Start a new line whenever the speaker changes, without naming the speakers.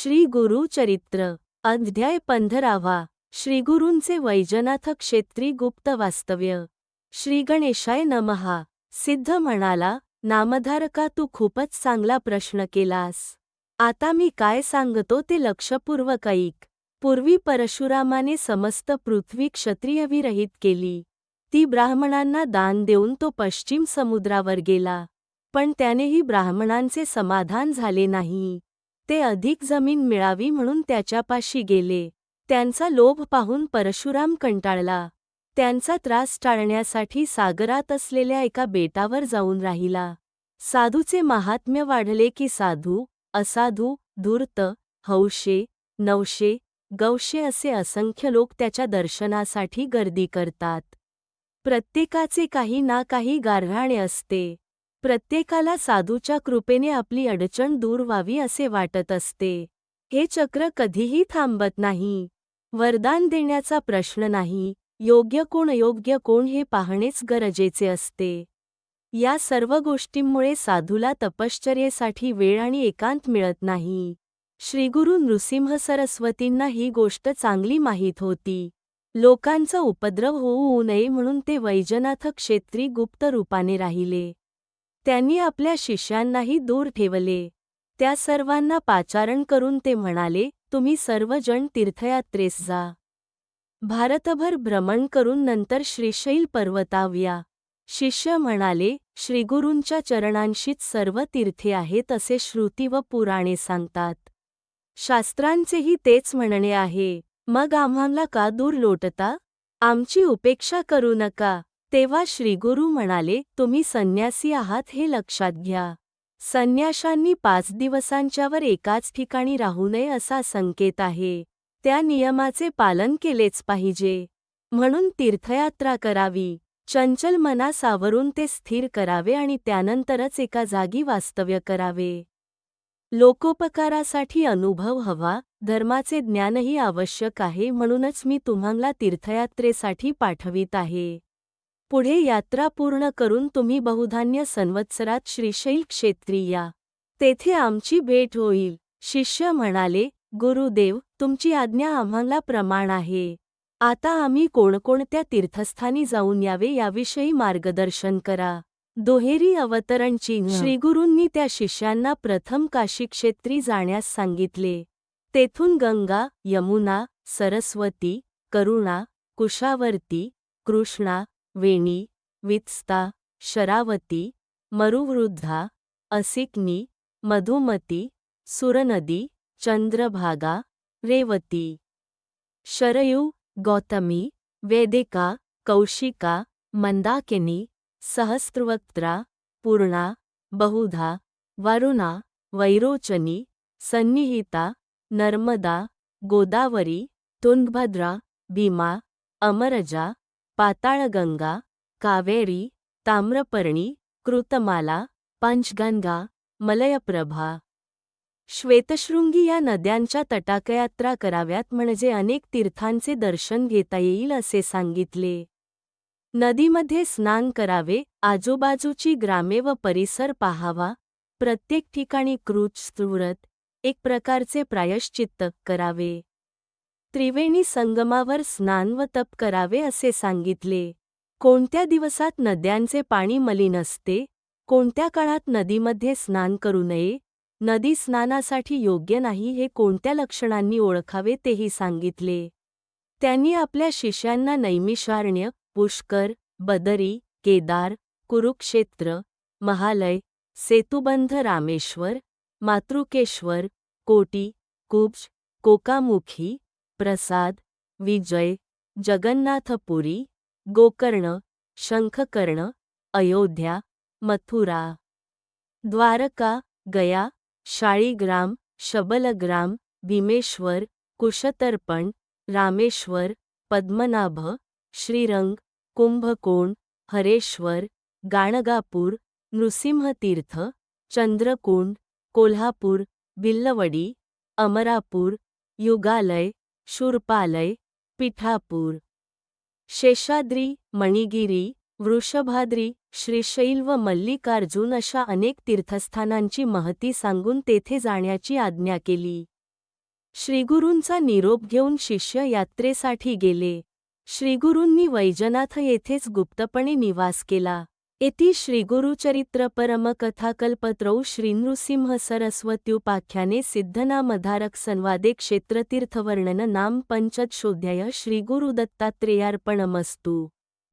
श्री गुरु चरित्र अध्याय पंधरावा. श्रीगुरूंचे वैजनाथ क्षेत्री गुप्त वास्तव्य. श्रीगणेशाय नमहा. सिद्ध म्हणाला नामधारका तू खूपच चांगला प्रश्न केलास. आता मी काय सांगतो ते लक्षपूर्वक ऐक. पूर्वी परशुरामाने समस्त पृथ्वी क्षत्रियविरहित केली. ती ब्राह्मणांना दान देऊन तो पश्चिम समुद्रावर गेला. पण त्यानेही ब्राह्मणांचे समाधान झाले नाही. ते अधिक जमीन मिळावी म्हणून त्याच्यापाशी गेले. त्यांचा लोभ पाहून परशुराम कंटाळला. त्यांचा त्रास टाळण्यासाठी सागरात असलेल्या एका बेटावर जाऊन राहिला. साधूचे महात्म्य वाढले की साधू असाधू धूर्त हौशे नवशे गौशे असे असंख्य लोक त्याच्या दर्शनासाठी गर्दी करतात. प्रत्येकाचे काही ना काही गारव्हाणे असते. प्रत्येकाला साधूच्या कृपेने आपली अडचण दूर व्हावी असे वाटत असते. हे चक्र कधीही थांबत नाही. वरदान देण्याचा प्रश्न नाही. योग्य कोण योग्य कोण हे पाहणेच गरजेचे असते. या सर्व गोष्टींमुळे साधूला तपश्चर्येसाठी वेळ आणि एकांत मिळत नाही. श्रीगुरु नृसिंह सरस्वतींना ही गोष्ट चांगली माहीत होती. लोकांचा उपद्रव होऊ नये म्हणून ते वैजनाथ क्षेत्री गुप्त रूपाने राहिले. त्यांनी आपल्या शिष्यांनाही दूर ठेवले. त्या सर्वांना पाचारण करून ते म्हणाले तुम्ही सर्वजण तीर्थयात्रेस जा. भारतभर भ्रमण करून नंतर श्रीशैल पर्वताव्या शिष्य म्हणाले श्रीगुरूंच्या चरणांशीच सर्व तीर्थे आहेत असे श्रुती व पुराणे सांगतात. शास्त्रांचेही तेच म्हणणे आहे. मग आम्हाला का दूर लोटता? आमची उपेक्षा करू नका. तेव्हा श्रीगुरू म्हणाले तुम्ही संन्यासी आहात हे लक्षात घ्या. संन्याशांनी पाच दिवसांच्यावर एकाच ठिकाणी राहू नये असा संकेत आहे. त्या नियमाचे पालन केलेच पाहिजे. म्हणून तीर्थयात्रा करावी. चंचल मना सावरून ते स्थिर करावे आणि त्यानंतरच एका जागी वास्तव्य करावे. लोकोपकारासाठी अनुभव हवा. धर्माचे ज्ञानही आवश्यक आहे म्हणूनच मी तुम्हाला तीर्थयात्रेसाठी पाठवित आहे. पुढे यात्रा पूर्ण करून तुम्ही बहुधान्य संवत्सरात श्रीशैल क्षेत्री या. तेथे आमची भेट होईल. शिष्य म्हणाले गुरुदेव तुमची आज्ञा आम्हाला प्रमाण आहे. आता आम्ही कोणकोणत्या तीर्थस्थानी जाऊन यावे याविषयी मार्गदर्शन करा. दोहेरी अवतरण चिन्ह श्रीगुरूंनी त्या शिष्यांना प्रथम काशीक्षेत्री जाण्यास सांगितले. तेथून गंगा यमुना सरस्वती करुणा कुशावर्ती कृष्णा वेणी वित्स्ता शरावती मरुवृद्धा असिकनी मधुमती सुरनदी चंद्रभागा रेवती. शरयू गौतमी वेदिका कौशिका मंदाकिनी सहस्रवक्त्रा पूर्णा बहुधा वरुणा वैरोचनी सन्निहिता नर्मदा गोदावरी तुंगभद्रा भीमा अमरजा पाताळगंगा कावेरी ताम्रपर्णी कृतमाला पंचगंगा मलयप्रभा. श्वेतशृंगी या नद्यांच्या तटाकयात्रा कराव्यात म्हणजे अनेक तीर्थांचे दर्शन घेता येईल असे सांगितले. नदीमध्ये स्नान करावे आजूबाजूची ग्रामे व परिसर पाहावा प्रत्येक ठिकाणी क्रूच स्तुव्रत एक प्रकारचे प्रायश्चित्त करावे. त्रिवेणी संगमावर स्नान व तप करावे असे सांगितले. कोणत्या दिवसात नद्यांचे पाणी मलिन असते? कोणत्या काळात नदीमध्ये स्नान करू नये? नदी स्नानासाठी योग्य नाही हे कोणत्या लक्षणांनी ओळखावे तेही सांगितले. त्यांनी आपल्या शिष्यांना नैमिषारण्य पुष्कर बदरी केदार कुरुक्षेत्र महालय सेतुबंध रामेश्वर मातृकेश्वर कोटी कुब्ज कोकामुखी प्रसाद विजय जगन्नाथपुरी गोकर्ण शंखकर्ण अयोध्या मथुरा. द्वारका गया शाळीग्राम शबलग्राम भीमेश्वर कुशतर्पण रामेश्वर पद्मनाभ श्रीरंग कुंभकोण हरेश्वर गाणगापूर नृसिंहतीर्थ चंद्रकुंड कोल्हापूर बिल्लवडी अमरापूर युगालय शूरपालय पिठापूर शेषाद्री मणिगिरी वृषभाद्री श्रीशैल व मल्लिकार्जुन अशा अनेक तीर्थस्थानांची महती सांगून तेथे जाण्याची आज्ञा केली. श्रीगुरूंचा निरोप घेऊन शिष्य यात्रेसाठी गेले. श्रीगुरूंनी वैजनाथ येथेच गुप्तपणे निवास केला. इति श्रीगुरुचरित्र परमकथाकल्पत्रौ श्रीनृसिंह सरस्वत्युपाख्याने सिद्धनामधारक संवादे क्षेत्रतीर्थवर्णन नाम पंचदशोऽध्याय श्रीगुरुदत्तात्रेयार्पणमस्तु